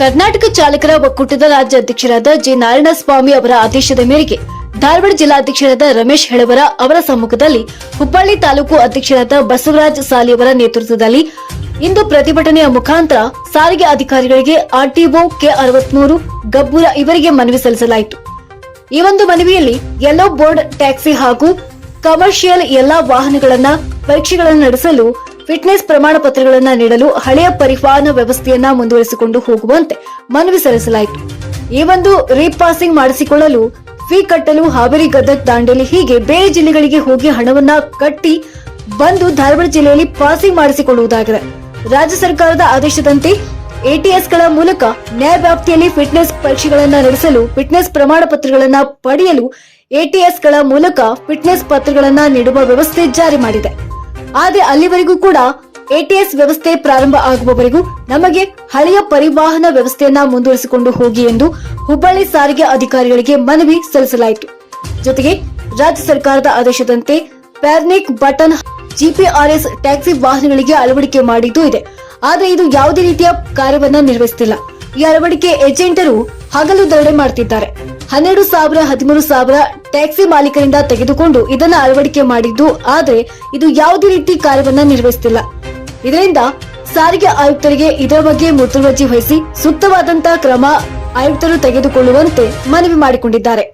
ಕರ್ನಾಟಕ ಚಾಲಕರ ಒಕ್ಕೂಟದ ರಾಜ್ಯ ಅಧ್ಯಕ್ಷರಾದ ಜೆ ನಾರಾಯಣಸ್ವಾಮಿ ಅವರ ಆದೇಶದ ಮೇರೆಗೆ ಧಾರವಾಡ ಜಿಲ್ಲಾಧ್ಯಕ್ಷರಾದ ರಮೇಶ್ ಹೆಳವರ ಅವರ ಸಮ್ಮುಖದಲ್ಲಿ ಹುಬ್ಬಳ್ಳಿ ತಾಲೂಕು ಅಧ್ಯಕ್ಷರಾದ ಬಸವರಾಜ್ ಸಾಲಿಯವರ ನೇತೃತ್ವದಲ್ಲಿ ಇಂದು ಪ್ರತಿಭಟನೆಯ ಮುಖಾಂತರ ಸಾರಿಗೆ ಅಧಿಕಾರಿಗಳಿಗೆ ಆರ್ಟಿಒ ಕೆ ಅರವತ್ಮೂರು, ಗಬ್ಬೂರ ಇವರಿಗೆ ಮನವಿ ಸಲ್ಲಿಸಲಾಯಿತು. ಈ ಒಂದು ಮನವಿಯಲ್ಲಿ ಯೆಲ್ಲೋ ಬೋರ್ಡ್, ಟ್ಯಾಕ್ಸಿ ಹಾಗೂ ಕಮರ್ಷಿಯಲ್ ಎಲ್ಲಾ ವಾಹನಗಳನ್ನ ಪರೀಕ್ಷೆಗಳನ್ನು ನಡೆಸಲು ಫಿಟ್ನೆಸ್ ಪ್ರಮಾಣ ಪತ್ರಗಳನ್ನು ನೀಡಲು ಹಳೆಯ ಪರಿವಾಹನ ವ್ಯವಸ್ಥೆಯನ್ನ ಮುಂದುವರಿಸಿಕೊಂಡು ಹೋಗುವಂತೆ ಮನವಿ ಸಲ್ಲಿಸಲಾಯಿತು. ಈ ಒಂದು ರೀಪಾಸಿಂಗ್ ಮಾಡಿಸಿಕೊಳ್ಳಲು ಫೀ ಕಟ್ಟಲು ಹಾವೇರಿ ಗದಗ್ ದಾಂಡೇಲಿ ಹೀಗೆ ಬೇರೆ ಜಿಲ್ಲೆಗಳಿಗೆ ಹೋಗಿ ಹಣವನ್ನ ಕಟ್ಟಿ ಬಂದು ಧಾರವಾಡ ಜಿಲ್ಲೆಯಲ್ಲಿ ಪಾಸಿಂಗ್ ಮಾಡಿಸಿಕೊಳ್ಳುವುದಾಗಿದೆ. ರಾಜ್ಯ ಸರ್ಕಾರದ ಆದೇಶದಂತೆ ಎಟಿಎಸ್ಗಳ ಮೂಲಕ ನ್ಯಾಯ ವ್ಯಾಪ್ತಿಯಲ್ಲಿ ಫಿಟ್ನೆಸ್ ಪರೀಕ್ಷೆಗಳನ್ನು ನಡೆಸಲು ಫಿಟ್ನೆಸ್ ಪ್ರಮಾಣ ಪತ್ರಗಳನ್ನ ಪಡೆಯಲು ಎಟಿಎಸ್ಗಳ ಮೂಲಕ ಫಿಟ್ನೆಸ್ ಪತ್ರಗಳನ್ನು ನೀಡುವ ವ್ಯವಸ್ಥೆ ಜಾರಿ ಮಾಡಿದೆ. ಆದರೆ ಅಲ್ಲಿವರೆಗೂ ಕೂಡ ಎಟಿಎಸ್ ವ್ಯವಸ್ಥೆ ಪ್ರಾರಂಭ ಆಗುವವರೆಗೂ ನಮಗೆ ಹಳೆಯ ಪರಿವಾಹನ ವ್ಯವಸ್ಥೆಯನ್ನ ಮುಂದುವರಿಸಿಕೊಂಡು ಹೋಗಿ ಎಂದು ಹುಬ್ಬಳ್ಳಿ ಸಾರಿಗೆ ಅಧಿಕಾರಿಗಳಿಗೆ ಮನವಿ ಸಲ್ಲಿಸಲಾಯಿತು. ಜೊತೆಗೆ ರಾಜ್ಯ ಸರ್ಕಾರದ ಆದೇಶದಂತೆ ಪ್ಯಾರ್ನಿಕ್ ಬಟನ್ ಜಿಪಿಆರ್ಎಸ್ ಟ್ಯಾಕ್ಸಿ ವಾಹನಗಳಿಗೆ ಅಳವಡಿಕೆ ಮಾಡಿದ್ದು ಇದೆ. ಆದರೆ ಇದು ಯಾವುದೇ ರೀತಿಯ ಕಾರ್ಯವನ್ನ ನಿರ್ವಹಿಸುತ್ತಿಲ್ಲ ಈ ಅಳವಡಿಕೆ ಏಜೆಂಟರು ಹಗಲು ದರೋಡೆ ಮಾಡುತ್ತಿದ್ದಾರೆ ಹನ್ನೆರಡು ಸಾವಿರ, ಹದಿಮೂರು ಸಾವಿರ ಟ್ಯಾಕ್ಸಿ ಮಾಲೀಕರಿಂದ ತೆಗೆದುಕೊಂಡು ಇದನ್ನ ಅಳವಡಿಕೆ ಮಾಡಿದ್ದು, ಆದರೆ ಇದು ಯಾವುದೇ ರೀತಿ ಕಾರ್ಯವನ್ನ ನಿರ್ವಹಿಸುತ್ತಿಲ್ಲ ಇದರಿಂದ ಸಾರಿಗೆ ಆಯುಕ್ತರಿಗೆ ಇದರ ಬಗ್ಗೆ ಮುತುವರ್ಜಿ ವಹಿಸಿ ಸೂಕ್ತವಾದಂತಹ ಕ್ರಮ ಆಯುಕ್ತರು ತೆಗೆದುಕೊಳ್ಳುವಂತೆ ಮನವಿ ಮಾಡಿಕೊಂಡಿದ್ದಾರೆ.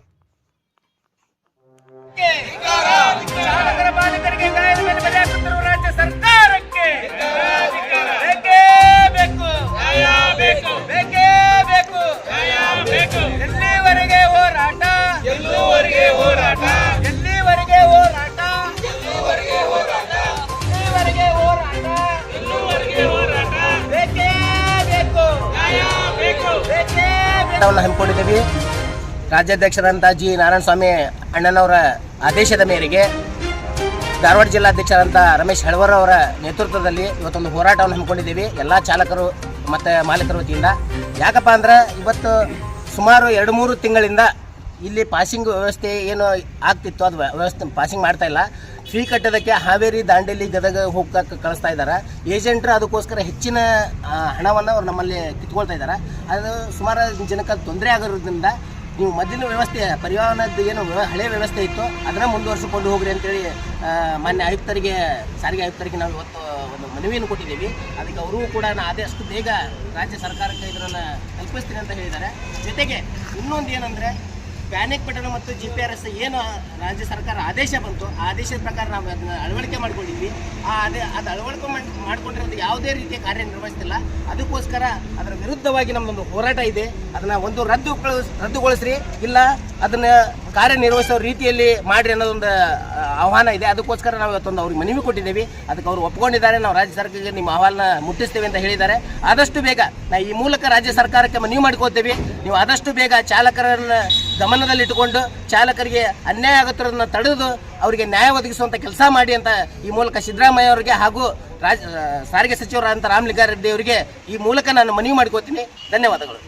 ಹೋರಾಟವನ್ನು ಹಮ್ಮಿಕೊಂಡಿದ್ದೀವಿ ರಾಜ್ಯಾಧ್ಯಕ್ಷರಂಥ ಜಿ ನಾರಾಯಣಸ್ವಾಮಿ ಅಣ್ಣನವರ ಆದೇಶದ ಮೇರೆಗೆ ಧಾರವಾಡ ಜಿಲ್ಲಾಧ್ಯಕ್ಷರಂತ ರಮೇಶ್ ಹೆಳವರ್ ಅವರ ನೇತೃತ್ವದಲ್ಲಿ ಇವತ್ತೊಂದು ಹೋರಾಟವನ್ನು ಹಮ್ಮಿಕೊಂಡಿದ್ದೀವಿ. ಎಲ್ಲ ಚಾಲಕರು ಮತ್ತು ಮಾಲೀಕರ ವತಿಯಿಂದ. ಯಾಕಪ್ಪ ಅಂದ್ರೆ ಇವತ್ತು ಸುಮಾರು ಎರಡು ಮೂರು ತಿಂಗಳಿಂದ ಇಲ್ಲಿ ಪಾಸಿಂಗ್ ವ್ಯವಸ್ಥೆ ಏನು ಆಗ್ತಿತ್ತು, ಅದು ವ್ಯವಸ್ಥೆ ಪಾಸಿಂಗ್ ಮಾಡ್ತಾ ಇಲ್ಲ. ಫೀ ಕಟ್ಟೋದಕ್ಕೆ ಹಾವೇರಿ, ದಾಂಡೇಲಿ ಗದಗ ಹೋಗಕ್ಕೆ ಕಳಿಸ್ತಾ ಇದ್ದಾರೆ ಏಜೆಂಟ್ರು ಅದಕ್ಕೋಸ್ಕರ ಹೆಚ್ಚಿನ ಹಣವನ್ನು ಅವ್ರು ನಮ್ಮಲ್ಲಿ ಕಿತ್ಕೊಳ್ತಾ ಇದ್ದಾರೆ ಅದು ಸುಮಾರು ಜನಕ್ಕೆ ತೊಂದರೆ ಆಗಿರೋದ್ರಿಂದ ನೀವು ಮೊದಲಿನ ವ್ಯವಸ್ಥೆ ಪರಿವಾಹನದ ಏನು ಹಳೆ ವ್ಯವಸ್ಥೆ ಇತ್ತು, ಅದನ್ನ ಮುಂದುವರಿಸಿಕೊಂಡು ಹೋಗ್ರಿ ಅಂತೇಳಿ ಮಾನ್ಯ ಆಯುಕ್ತರಿಗೆ, ಸಾರಿಗೆ ಆಯುಕ್ತರಿಗೆ ನಾವು ಇವತ್ತು ಒಂದು ಮನವಿಯನ್ನು ಕೊಟ್ಟಿದ್ದೀವಿ. ಅದಕ್ಕೆ ಅವರು ಕೂಡ ನಾ ಆದಷ್ಟು ಬೇಗ ರಾಜ್ಯ ಸರ್ಕಾರಕ್ಕೆ ಇದನ್ನು ಕಲ್ಪಿಸ್ತೀನಿ ಅಂತ ಹೇಳಿದ್ದಾರೆ. ಜೊತೆಗೆ ಇನ್ನೊಂದು ಏನಂದರೆ ಪ್ಯಾನಿಕ್ ಬಟನ್ ಮತ್ತು ಜಿ ಪಿ ಆರ್ ಎಸ್ ಏನು ರಾಜ್ಯ ಸರ್ಕಾರ ಆದೇಶ ಬಂತು ಆದೇಶದ ಪ್ರಕಾರ ನಾವು ಅದನ್ನ ಅಳವಡಿಕೆ ಮಾಡ್ಕೊಂಡಿದ್ವಿ. ಆ ಅದೇ, ಅದು ಅಳವಡಿಕೆ ಮಾಡಿ, ಮಾಡ್ಕೊಂಡಿರೋದು ಯಾವುದೇ ರೀತಿಯ ಕಾರ್ಯನಿರ್ವಹಿಸ್ತಿಲ್ಲ ಅದಕ್ಕೋಸ್ಕರ ಅದರ ವಿರುದ್ಧವಾಗಿ ನಮ್ಮದೊಂದು ಹೋರಾಟ ಇದೆ. ಅದನ್ನ ಒಂದು ರದ್ದು ರದ್ದುಗೊಳಿಸ್ರಿ, ಇಲ್ಲ ಅದನ್ನ ಕಾರ್ಯನಿರ್ವಹಿಸೋ ರೀತಿಯಲ್ಲಿ ಮಾಡಿರಿ ಅನ್ನೋದೊಂದು ಆಹ್ವಾನ ಇದೆ. ಅದಕ್ಕೋಸ್ಕರ ನಾವು ಇವತ್ತೊಂದು ಅವ್ರಿಗೆ ಮನವಿ ಕೊಟ್ಟಿದ್ದೀವಿ. ಅದಕ್ಕೆ ಅವರು ಒಪ್ಕೊಂಡಿದ್ದಾರೆ. ನಾವು ರಾಜ್ಯ ಸರ್ಕಾರಕ್ಕೆ ನಿಮ್ಮ ಅಹವಾಲನ್ನ ಮುಟ್ಟಿಸ್ತೇವೆ ಅಂತ ಹೇಳಿದ್ದಾರೆ. ಆದಷ್ಟು ಬೇಗ ನಾ ಈ ಮೂಲಕ ರಾಜ್ಯ ಸರ್ಕಾರಕ್ಕೆ ಮನವಿ ಮಾಡ್ಕೋತೇವೆ ನೀವು ಆದಷ್ಟು ಬೇಗ ಚಾಲಕರನ್ನ ಗಮನದಲ್ಲಿಟ್ಟುಕೊಂಡು ಚಾಲಕರಿಗೆ ಅನ್ಯಾಯ ಆಗುತ್ತಿರೋದನ್ನ ತಡೆದು ಅವರಿಗೆ ನ್ಯಾಯ ಒದಗಿಸುವಂಥ ಕೆಲಸ ಮಾಡಿ ಅಂತ ಈ ಮೂಲಕ ಸಿದ್ದರಾಮಯ್ಯ ಅವರಿಗೆ ಹಾಗೂ ರಾಜ ಸಾರಿಗೆ ಸಚಿವರಾದಂಥ ರಾಮಲಿಂಗಾರೆಡ್ಡಿ ಅವರಿಗೆ ಈ ಮೂಲಕ ನಾನು ಮನವಿ ಮಾಡ್ಕೋತೀನಿ ಧನ್ಯವಾದಗಳು.